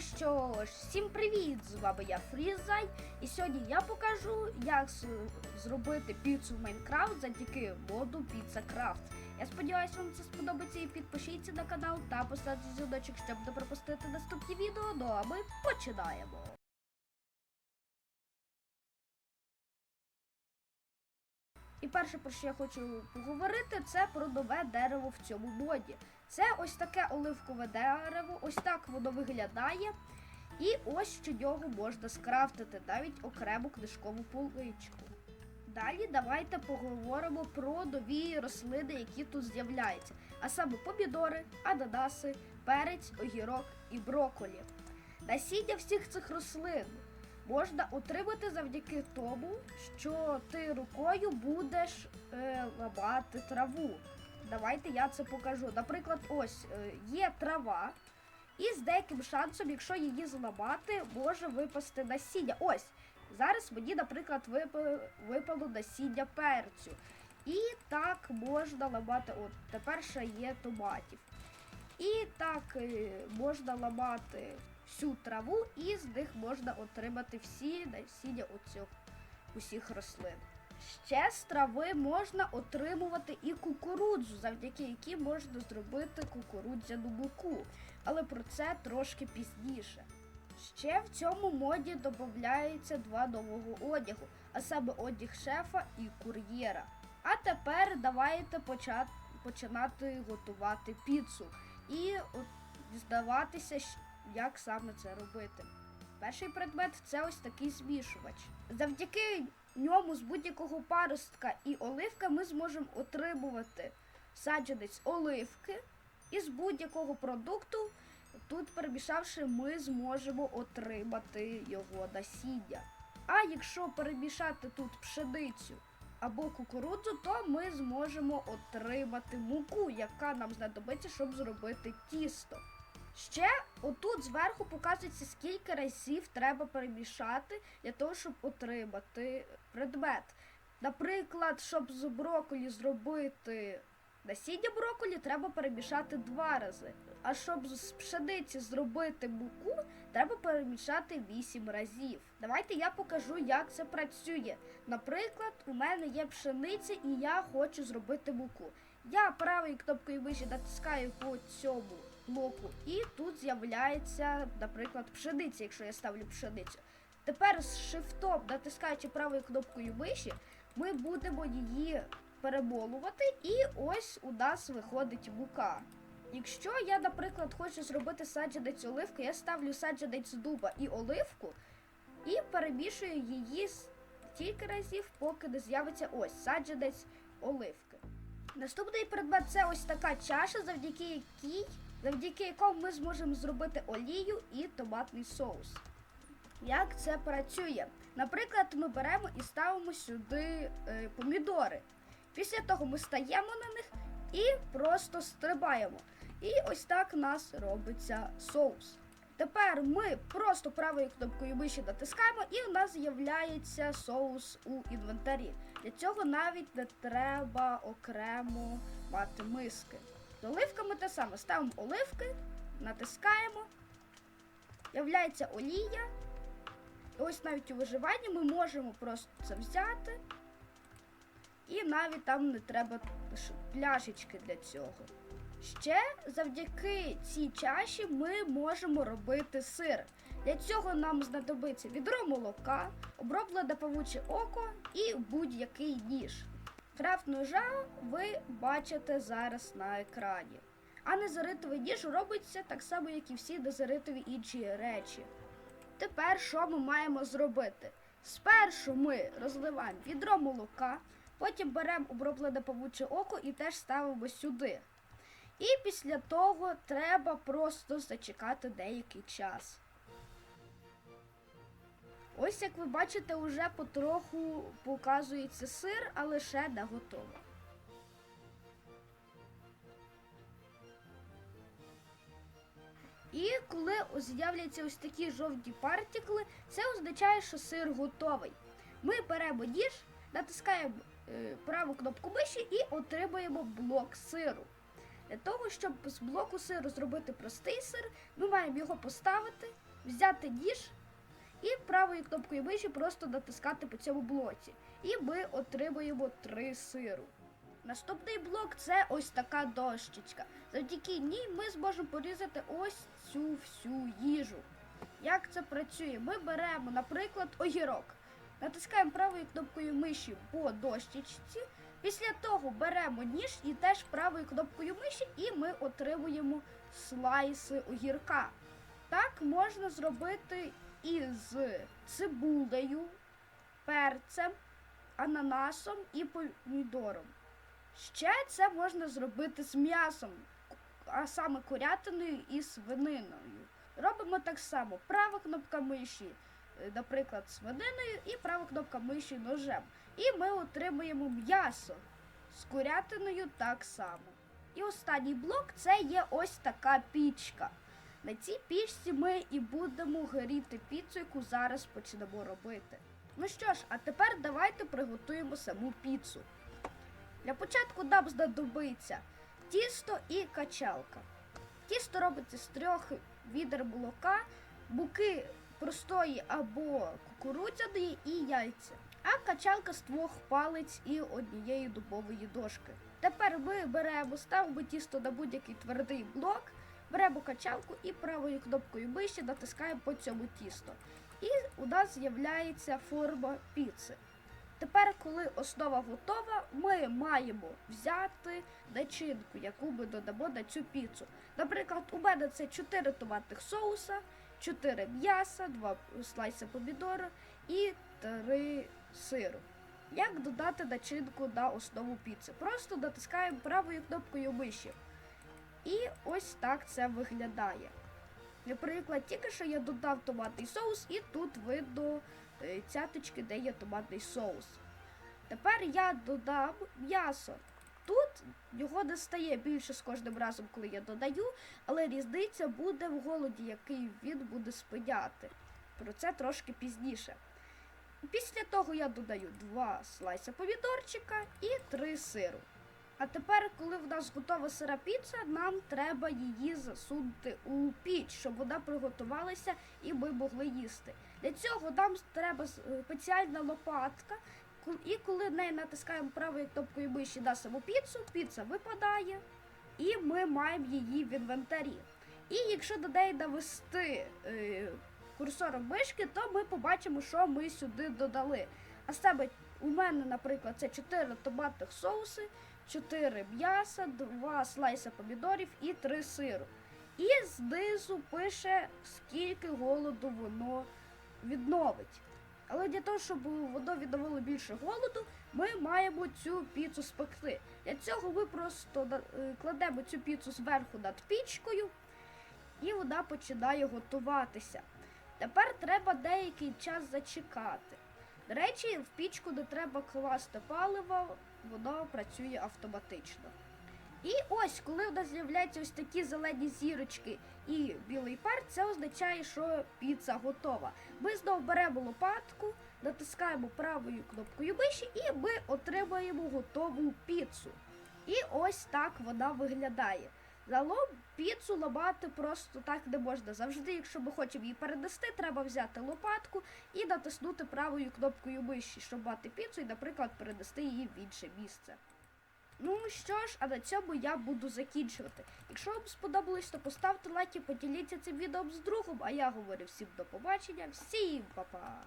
що ж, всім привіт! З вами я Фрізай. І сьогодні я покажу, як зробити піцу в Майнкрафт завдяки моду Піца Крафт. Я сподіваюся, вам це сподобається і підпишіться на канал та поставте дзвіночок, щоб не пропустити наступні відео. Ну а ми починаємо. І перше, про що я хочу поговорити, це про нове дерево в цьому моді. Це ось таке оливкове дерево, ось так воно виглядає. І ось що нього можна скрафтити, навіть окрему книжкову поличку. Далі давайте поговоримо про нові рослини, які тут з'являються, а саме помідори, ананаси, перець, огірок і броколі. Насіння всіх цих рослин можна отримати завдяки тому, що ти рукою будеш е, ламати траву. Давайте я це покажу. Наприклад, ось е, є трава, і з деяким шансом, якщо її зламати, може випасти насіння. Ось зараз мені, наприклад, випало насіння перцю. І так можна ламати. От тепер ще є томатів. І так е, можна ламати всю траву, і з них можна отримати всі насіння оцього усіх рослин. Ще з трави можна отримувати і кукурудзу, завдяки якій можна зробити кукурудзяну муку. Але про це трошки пізніше. Ще в цьому моді додається два нового одягу, а саме одяг шефа і кур'єра. А тепер давайте поча- починати готувати піцу і щ- як саме це робити. Перший предмет це ось такий змішувач. Завдяки ньому з будь-якого паростка і оливка ми зможемо отримувати саджанець оливки, і з будь-якого продукту, тут перемішавши, ми зможемо отримати його насіння. А якщо перемішати тут пшеницю або кукурудзу, то ми зможемо отримати муку, яка нам знадобиться, щоб зробити тісто. Ще отут зверху показується, скільки разів треба перемішати для того, щоб отримати предмет. Наприклад, щоб з броколі зробити насіння броколі, треба перемішати два рази. А щоб з пшениці зробити муку, треба перемішати вісім разів. Давайте я покажу, як це працює. Наприклад, у мене є пшениця і я хочу зробити муку. Я правою кнопкою миші натискаю по цьому блоку, і тут з'являється, наприклад, пшениця, якщо я ставлю пшеницю. Тепер з шифтом, натискаючи правою кнопкою миші, ми будемо її перемолувати, і ось у нас виходить мука. Якщо я, наприклад, хочу зробити саджанець оливки, я ставлю саджанець дуба і оливку і перемішую її стільки разів, поки не з'явиться ось саджанець оливки. Наступний предмет це ось така чаша, завдяки якій, завдяки якому ми зможемо зробити олію і томатний соус. Як це працює? Наприклад, ми беремо і ставимо сюди е, помідори. Після того ми стаємо на них і просто стрибаємо. І ось так у нас робиться соус. Тепер ми просто правою кнопкою миші натискаємо, і у нас з'являється соус у інвентарі. Для цього навіть не треба окремо мати миски. З оливками те саме. Ставимо оливки, натискаємо, з'являється олія. І ось навіть у виживанні ми можемо просто це взяти. І навіть там не треба пляшечки для цього. Ще завдяки цій чаші ми можемо робити сир. Для цього нам знадобиться відро молока, оброблене павуче око і будь-який ніж. Крафт ножа ви бачите зараз на екрані. А незаритовий ніж робиться так само, як і всі незаритові інші речі. Тепер що ми маємо зробити? Спершу ми розливаємо відро молока, потім беремо оброблене павуче око і теж ставимо сюди. І після того треба просто зачекати деякий час. Ось як ви бачите, уже потроху показується сир, але ще не готово. І коли з'являться ось такі жовті партикли, це означає, що сир готовий. Ми беремо ніж, натискаємо е, праву кнопку миші і отримуємо блок сиру. Для того, щоб з блоку сиру зробити простий сир, ми маємо його поставити, взяти ніж і правою кнопкою миші просто натискати по цьому блоці. І ми отримуємо три сиру. Наступний блок це ось така дощечка. Завдяки ній ми зможемо порізати ось цю всю їжу. Як це працює? Ми беремо, наприклад, огірок. Натискаємо правою кнопкою миші по дощечці. Після того беремо ніж і теж правою кнопкою миші, і ми отримуємо слайси огірка. Так можна зробити із цибулею, перцем, ананасом і помідором. Ще це можна зробити з м'ясом, а саме курятиною і свининою. Робимо так само: права кнопка миші, е, наприклад, свининою, і права кнопка миші ножем. І ми отримуємо м'ясо з курятиною так само. І останній блок це є ось така пічка. На цій пічці ми і будемо гріти піцу, яку зараз почнемо робити. Ну що ж, а тепер давайте приготуємо саму піцу. Для початку нам знадобиться тісто і качалка. Тісто робиться з трьох відер молока, муки простої або кукурудзяної і яйця. А качалка з двох палець і однієї дубової дошки. Тепер ми беремо, ставимо тісто на будь-який твердий блок, беремо качалку і правою кнопкою миші натискаємо по цьому тісто. І у нас з'являється форма піци. Тепер, коли основа готова, ми маємо взяти начинку, яку ми додамо на цю піцу. Наприклад, у мене це 4 томатних соуса, 4 м'яса, 2 слайси помідора і 3 сиру. Як додати начинку на основу піци? Просто натискаємо правою кнопкою миші. І ось так це виглядає. Наприклад, тільки що я додав томатний соус, і тут видно е, цяточки, де є томатний соус. Тепер я додам м'ясо. Тут його не стає більше з кожним разом, коли я додаю, але різниця буде в голоді, який він буде спиняти. Про це трошки пізніше. Після того я додаю два слайси помідорчика і три сиру. А тепер, коли в нас готова сира піца, нам треба її засунути у піч, щоб вона приготувалася і ми могли їсти. Для цього нам треба е, спеціальна лопатка. І коли нею натискаємо правою кнопкою миші на саму піцу, піца випадає, і ми маємо її в інвентарі. І якщо до неї навести е, курсором мишки, то ми побачимо, що ми сюди додали. А саме у мене, наприклад, це 4 томатних соуси, 4 м'яса, 2 слайси помідорів і 3 сиру. І знизу пише, скільки голоду воно відновить. Але для того, щоб воно відновило більше голоду, ми маємо цю піцу спекти. Для цього ми просто е, кладемо цю піцу зверху над пічкою, і вона починає готуватися. Тепер треба деякий час зачекати. До речі, в пічку не треба класти паливо, воно працює автоматично. І ось, коли у нас з'являються ось такі зелені зірочки і білий пар, це означає, що піца готова. Ми знову беремо лопатку, натискаємо правою кнопкою миші, і ми отримаємо готову піцу. І ось так вона виглядає. Загалом піцу ламати просто так не можна. Завжди, якщо ми хочемо її перенести, треба взяти лопатку і натиснути правою кнопкою миші, щоб мати піцу і, наприклад, перенести її в інше місце. Ну що ж, а на цьому я буду закінчувати. Якщо вам сподобалось, то поставте лайк і поділіться цим відео з другом. А я говорю всім до побачення, всім па-па!